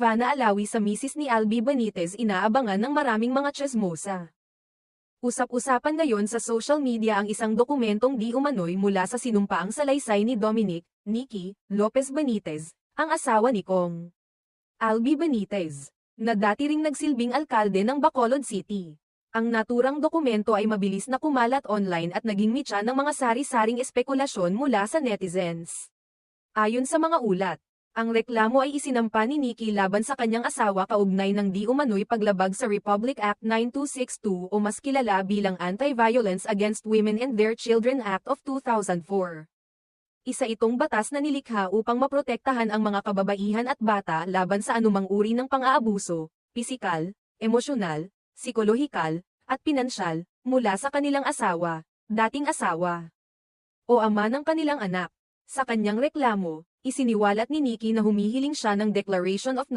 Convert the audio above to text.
Ivana Alawi sa misis ni Albi Benitez inaabangan ng maraming mga chismosa. Usap-usapan ngayon sa social media ang isang dokumentong di umano'y mula sa sinumpaang salaysay ni Dominic, Nikki, Lopez Benitez, ang asawa ni Kong. Albi Benitez, na dati ring nagsilbing alkalde ng Bacolod City. Ang naturang dokumento ay mabilis na kumalat online at naging mitya ng mga sari-saring espekulasyon mula sa netizens. Ayon sa mga ulat, ang reklamo ay isinampa ni Nikki laban sa kanyang asawa kaugnay ng di umano'y paglabag sa Republic Act 9262 o mas kilala bilang Anti-Violence Against Women and Their Children Act of 2004. Isa itong batas na nilikha upang maprotektahan ang mga kababaihan at bata laban sa anumang uri ng pang-aabuso, pisikal, emosyonal, psikolohikal, at pinansyal, mula sa kanilang asawa, dating asawa, o ama ng kanilang anak. Sa kanyang reklamo, isiniwalat ni Nikki na humihiling siya ng Declaration of